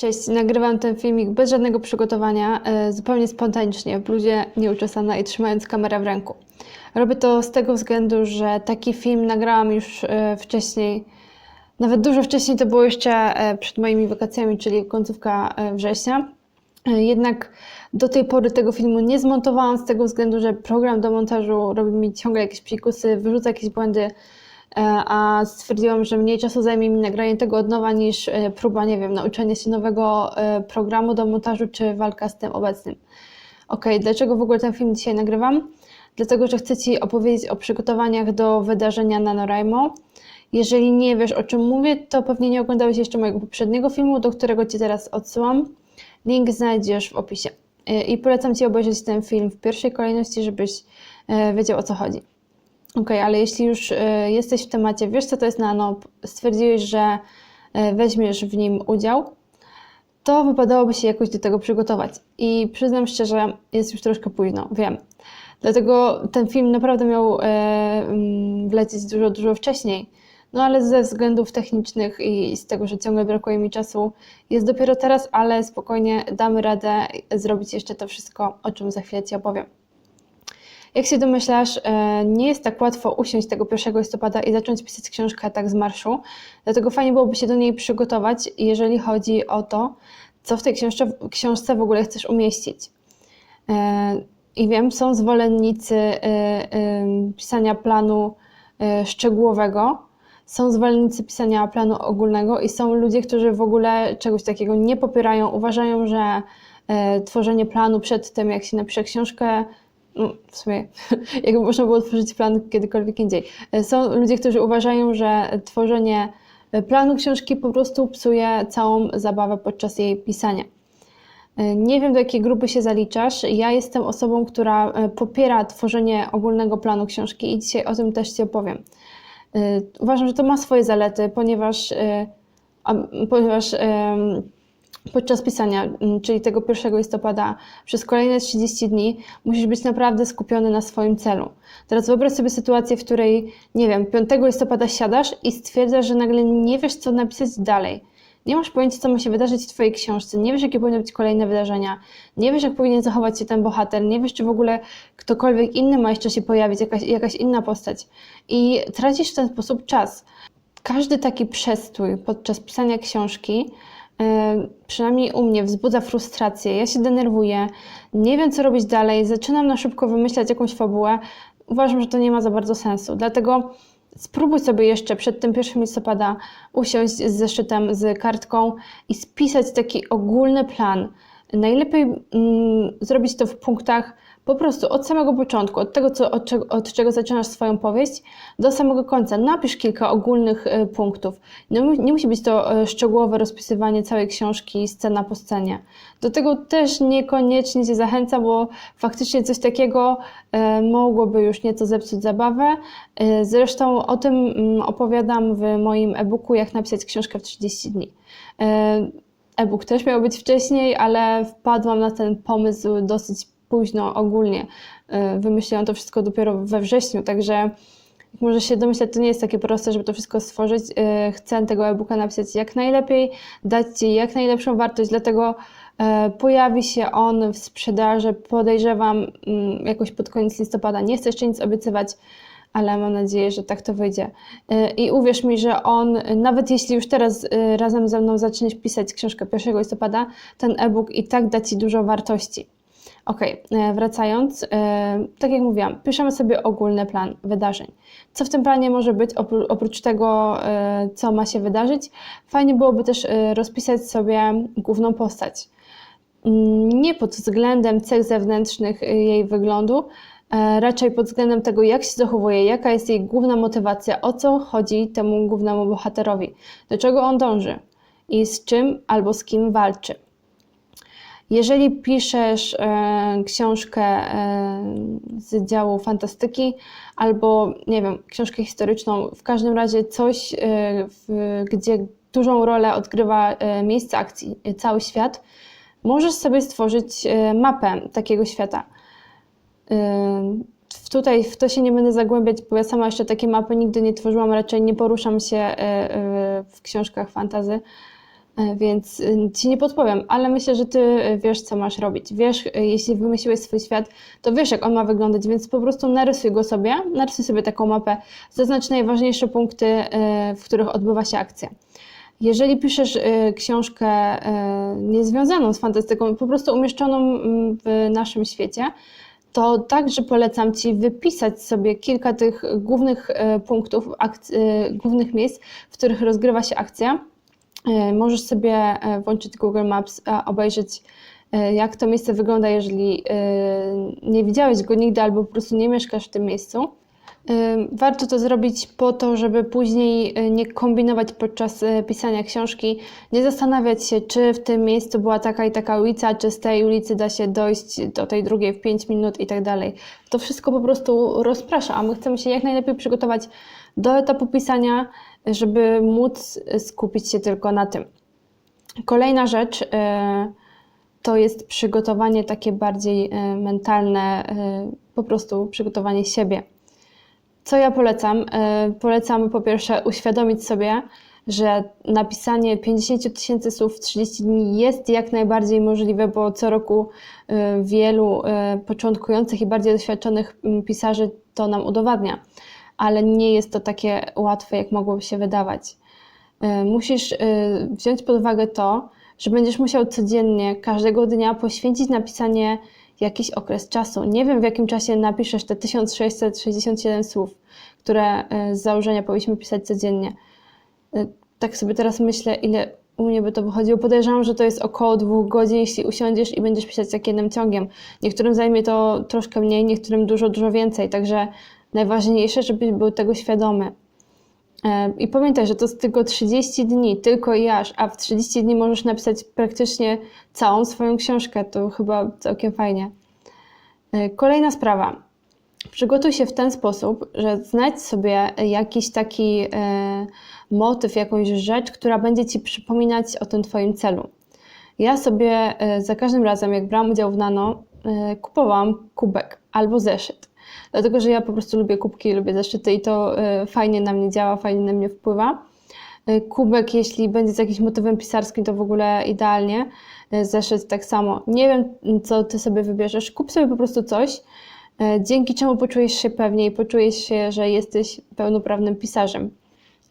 Cześć, nagrywam ten filmik bez żadnego przygotowania, e, zupełnie spontanicznie, w bluzie nieuczesana i trzymając kamerę w ręku. Robię to z tego względu, że taki film nagrałam już e, wcześniej, nawet dużo wcześniej, to było jeszcze e, przed moimi wakacjami, czyli końcówka września. Jednak do tej pory tego filmu nie zmontowałam z tego względu, że program do montażu robi mi ciągle jakieś psikusy, wyrzuca jakieś błędy, a stwierdziłam, że mniej czasu zajmie mi nagranie tego od nowa niż e, próba, nie wiem, nauczenia się nowego e, programu do montażu czy walka z tym obecnym. Ok, dlaczego w ogóle ten film dzisiaj nagrywam? Dlatego, że chcę Ci opowiedzieć o przygotowaniach do wydarzenia NaNoWriMo. Jeżeli nie wiesz o czym mówię, to pewnie nie oglądałeś jeszcze mojego poprzedniego filmu, do którego Cię teraz odsyłam. Link znajdziesz w opisie. E, I polecam Ci obejrzeć ten film w pierwszej kolejności, żebyś e, wiedział o co chodzi. Ok, ale jeśli już e, jesteś w temacie, wiesz co to jest nano, stwierdziłeś, że e, weźmiesz w nim udział, to wypadałoby się jakoś do tego przygotować. I przyznam szczerze, jest już troszkę późno, wiem. Dlatego ten film naprawdę miał e, mm, wlecieć dużo, dużo wcześniej. No ale ze względów technicznych i z tego, że ciągle brakuje mi czasu, jest dopiero teraz, ale spokojnie damy radę zrobić jeszcze to wszystko, o czym za chwilę Ci opowiem. Jak się domyślasz, e, nie jest tak łatwo usiąść tego 1 listopada i zacząć pisać książkę tak z marszu, dlatego fajnie byłoby się do niej przygotować, jeżeli chodzi o to, co w tej książce, książce w ogóle chcesz umieścić. E, I wiem, są zwolennicy e, pisania planu szczegółowego, są zwolennicy pisania planu ogólnego i są ludzie, którzy w ogóle czegoś takiego nie popierają, uważają, że tworzenie planu przed tym, jak się napisze książkę, w sumie, jakby można było tworzyć plan kiedykolwiek indziej. E, Są ludzie, którzy uważają, że tworzenie e, planu książki po prostu psuje całą zabawę podczas jej pisania. E, Nie wiem, do jakiej grupy się zaliczasz. Ja jestem osobą, która popiera tworzenie ogólnego planu książki i dzisiaj o tym też Ci opowiem. Uważam, że to ma swoje zalety, ponieważ, ponieważ podczas pisania, m, czyli tego 1 listopada, przez kolejne 30 dni musisz być naprawdę skupiony na swoim celu. Teraz wyobraź sobie sytuację, w której, nie wiem, 5 listopada siadasz i stwierdzasz, że nagle nie wiesz, co napisać dalej. Nie masz pojęcia, co ma się wydarzyć w Twojej książce, nie wiesz, jakie powinny być kolejne wydarzenia, nie wiesz, jak powinien zachować się ten bohater, nie wiesz, czy w ogóle ktokolwiek inny ma jeszcze się pojawić, jakaś, jakaś inna postać. I tracisz w ten sposób czas. Każdy taki przestój podczas pisania książki, przynajmniej u mnie, wzbudza frustrację. Ja się denerwuję, nie wiem, co robić dalej, zaczynam na szybko wymyślać jakąś fabułę. Uważam, że to nie ma za bardzo sensu. Dlatego spróbuj sobie jeszcze przed tym 1 listopada usiąść z zeszytem, z kartką i spisać taki ogólny plan. Najlepiej mm, zrobić to w punktach po prostu od samego początku, od tego, co, od, czego, od czego zaczynasz swoją powieść, do samego końca. Napisz kilka ogólnych e, punktów. Mu- nie musi być to e, szczegółowe rozpisywanie całej książki scena po scenie. Do tego też niekoniecznie Cię zachęca, bo faktycznie coś takiego e, mogłoby już nieco zepsuć zabawę. E, Zresztą o tym mm, opowiadam w moim e-booku, jak napisać książkę w 30 dni. E-book też miał być wcześniej, ale wpadłam na ten pomysł dosyć późno ogólnie. E, Wymyśliłam to wszystko dopiero we wrześniu, także jak może się domyśleć, to nie jest takie proste, żeby to wszystko stworzyć. E, Chcę tego e-booka napisać jak najlepiej, dać Ci jak najlepszą wartość, dlatego e, pojawi się on w sprzedaży, podejrzewam, mm, jakoś pod koniec listopada. Nie chcę jeszcze nic obiecywać, ale mam nadzieję, że tak to wyjdzie. E, I uwierz mi, że on, nawet jeśli już teraz e, razem ze mną zaczniesz pisać książkę 1 listopada, ten e-book i tak da Ci dużo wartości. Ok, wracając, e, tak jak mówiłam, piszemy sobie ogólny plan wydarzeń. Co w tym planie może być opró- oprócz tego, co ma się wydarzyć? Fajnie byłoby też rozpisać sobie główną postać. Mm, Nie pod względem cech zewnętrznych jej wyglądu, raczej pod względem tego, jak się zachowuje, jaka jest jej główna motywacja, o co chodzi temu głównemu bohaterowi, do czego on dąży i z czym albo z kim walczy. Jeżeli piszesz e, książkę e, z działu fantastyki albo, nie wiem, książkę historyczną, w każdym razie coś, e, w, gdzie dużą rolę odgrywa e, miejsce akcji, e, cały świat, możesz sobie stworzyć e, mapę takiego świata. Tutaj w to się nie będę zagłębiać, bo ja sama jeszcze takie mapy nigdy nie tworzyłam, raczej nie poruszam się e, e, w książkach fantazy. E, Więc y, ci nie podpowiem, ale myślę, że ty wiesz, co masz robić. Wiesz, jeśli wymyśliłeś swój świat, to wiesz, jak on ma wyglądać, więc po prostu narysuj go sobie, narysuj sobie taką mapę, zaznacz najważniejsze punkty, w których odbywa się akcja. Jeżeli piszesz książkę niezwiązaną z fantastyką, po prostu umieszczoną w naszym świecie, to także polecam Ci wypisać sobie kilka tych głównych y, punktów, y, głównych miejsc, w których rozgrywa się akcja. Y, Możesz sobie e, włączyć Google Maps, obejrzeć e, jak to miejsce wygląda, jeżeli nie widziałeś go nigdy albo po prostu nie mieszkasz w tym miejscu. Warto to zrobić po to, żeby później y, nie kombinować podczas y, pisania książki, nie zastanawiać się, czy w tym miejscu była taka i taka ulica, czy z tej ulicy da się dojść do tej drugiej w 5 minut i tak dalej. To wszystko po prostu rozprasza, a my chcemy się jak najlepiej przygotować do etapu pisania, żeby móc skupić się tylko na tym. Kolejna rzecz y, to jest przygotowanie takie bardziej mentalne, po prostu przygotowanie siebie. Co ja polecam? Y, Polecam po pierwsze uświadomić sobie, że napisanie 50 tysięcy słów w 30 dni jest jak najbardziej możliwe, bo co roku y, wielu y, początkujących i bardziej doświadczonych pisarzy to nam udowadnia, ale nie jest to takie łatwe, jak mogłoby się wydawać. Musisz wziąć pod uwagę to, że będziesz musiał codziennie, każdego dnia poświęcić na pisanie jakiś okres czasu. Nie wiem, w jakim czasie napiszesz te 1667 słów, które y, z założenia powinniśmy pisać codziennie. Y, Tak sobie teraz myślę, ile u mnie by to wychodziło. Podejrzewam, że to jest około dwóch godzin, jeśli usiądziesz i będziesz pisać tak jednym ciągiem. Niektórym zajmie to troszkę mniej, niektórym dużo, dużo więcej. Także najważniejsze, żebyś był tego świadomy. I pamiętaj, że to jest tylko 30 dni, tylko i aż, a w 30 dni możesz napisać praktycznie całą swoją książkę. To chyba całkiem fajnie. E, Kolejna sprawa. Przygotuj się w ten sposób, że znajdź sobie jakiś taki e, motyw, jakąś rzecz, która będzie Ci przypominać o tym Twoim celu. Ja sobie e, za każdym razem, jak brałam udział w Nano, kupowałam kubek albo zeszyt. Dlatego, że ja po prostu lubię kubki, lubię zeszyty i to e, fajnie na mnie działa, fajnie na mnie wpływa. E, Kubek, jeśli będzie z jakimś motywem pisarskim, to w ogóle idealnie. E, Zeszyt tak samo. Nie wiem, co Ty sobie wybierzesz. Kup sobie po prostu coś, dzięki czemu poczujesz się pewniej, poczujesz się, że jesteś pełnoprawnym pisarzem.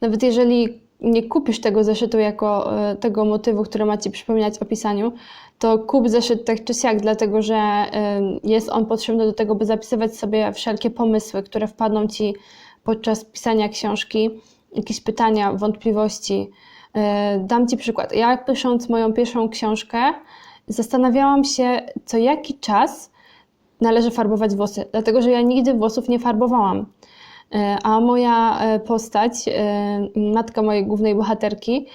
Nawet jeżeli nie kupisz tego zeszytu jako e, tego motywu, który ma Ci przypominać o pisaniu, to kup zeszyt tak czy siak, dlatego że e, jest on potrzebny do tego, by zapisywać sobie wszelkie pomysły, które wpadną Ci podczas pisania książki, jakieś pytania, wątpliwości. E, Dam Ci przykład. Ja pisząc moją pierwszą książkę, zastanawiałam się co jaki czas należy farbować włosy, dlatego że ja nigdy włosów nie farbowałam. E, A moja e, postać, e, matka mojej głównej bohaterki,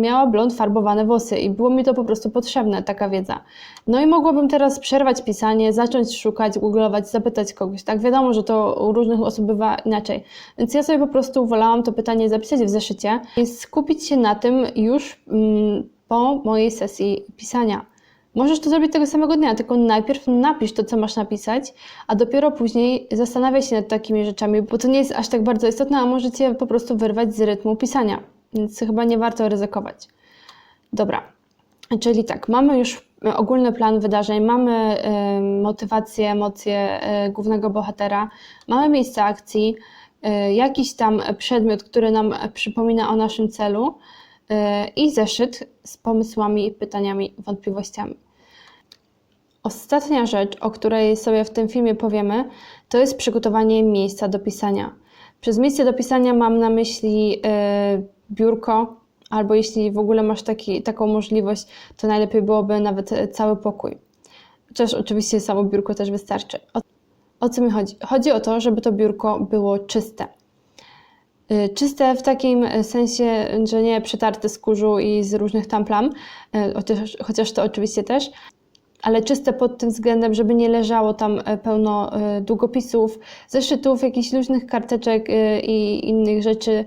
miała blond farbowane włosy i było mi to po prostu potrzebne, taka wiedza. No i mogłabym teraz przerwać pisanie, zacząć szukać, googlować, zapytać kogoś. Tak, wiadomo, że to u różnych osób bywa inaczej. Więc ja sobie po prostu wolałam to pytanie zapisać w zeszycie i skupić się na tym już mm, po mojej sesji pisania. Możesz to zrobić tego samego dnia, tylko najpierw napisz to, co masz napisać, a dopiero później zastanawiaj się nad takimi rzeczami, bo to nie jest aż tak bardzo istotne, a może cię po prostu wyrwać z rytmu pisania, więc chyba nie warto ryzykować. Dobra, czyli tak, mamy już ogólny plan wydarzeń, mamy e, motywację, emocje e, głównego bohatera, mamy miejsce akcji, e, jakiś tam przedmiot, który nam przypomina o naszym celu i zeszyt z pomysłami, pytaniami, wątpliwościami. Ostatnia rzecz, o której sobie w tym filmie powiemy, to jest przygotowanie miejsca do pisania. Przez miejsce do pisania mam na myśli e, biurko, albo jeśli w ogóle masz taki, taką możliwość, to najlepiej byłoby nawet e, cały pokój. Chociaż oczywiście samo biurko też wystarczy. O, o co mi chodzi? Chodzi o to, żeby to biurko było czyste. Y, Czyste w takim e, sensie, że nie przetarte z kurzu i z różnych tam plam, chociaż, chociaż to oczywiście też, ale czyste pod tym względem, żeby nie leżało tam pełno długopisów, zeszytów, jakichś luźnych karteczek i innych rzeczy.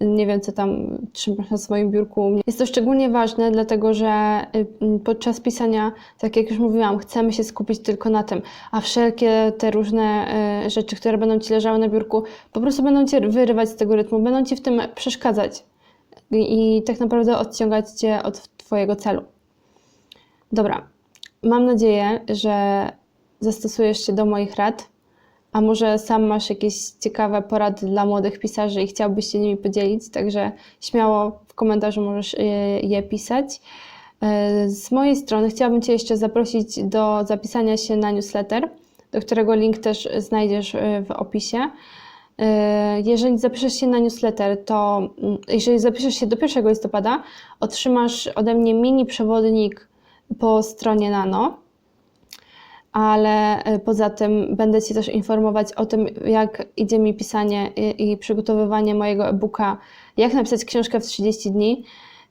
Nie wiem, co tam trzymasz na swoim biurku. Jest to szczególnie ważne, dlatego że y, podczas pisania, tak jak już mówiłam, chcemy się skupić tylko na tym, a wszelkie te różne e, rzeczy, które będą ci leżały na biurku, po prostu będą cię wyrywać z tego rytmu, będą ci w tym przeszkadzać. i tak naprawdę odciągać Cię od Twojego celu. Dobra, mam nadzieję, że zastosujesz się do moich rad, a może sam masz jakieś ciekawe porady dla młodych pisarzy i chciałbyś się nimi podzielić, także śmiało w komentarzu możesz je, je pisać. E, Z mojej strony chciałabym Cię jeszcze zaprosić do zapisania się na newsletter, do którego link też znajdziesz e, w opisie. E, Jeżeli zapiszesz się na newsletter, to mm, jeżeli zapiszesz się do 1 listopada, otrzymasz ode mnie mini przewodnik po stronie Nano ale e, poza tym będę Ci też informować o tym, jak idzie mi pisanie i, przygotowywanie mojego e-booka, jak napisać książkę w 30 dni.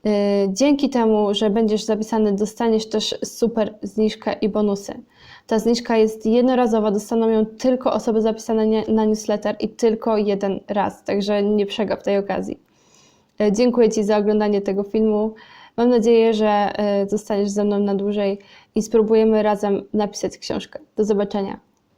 E, Dzięki temu, że będziesz zapisany, dostaniesz też super zniżkę i bonusy. Ta zniżka jest jednorazowa, dostaną ją tylko osoby zapisane na newsletter i tylko jeden raz, także nie przegap tej okazji. E, Dziękuję Ci za oglądanie tego filmu. Mam nadzieję, że e, zostaniesz ze mną na dłużej i spróbujemy razem napisać książkę. Do zobaczenia.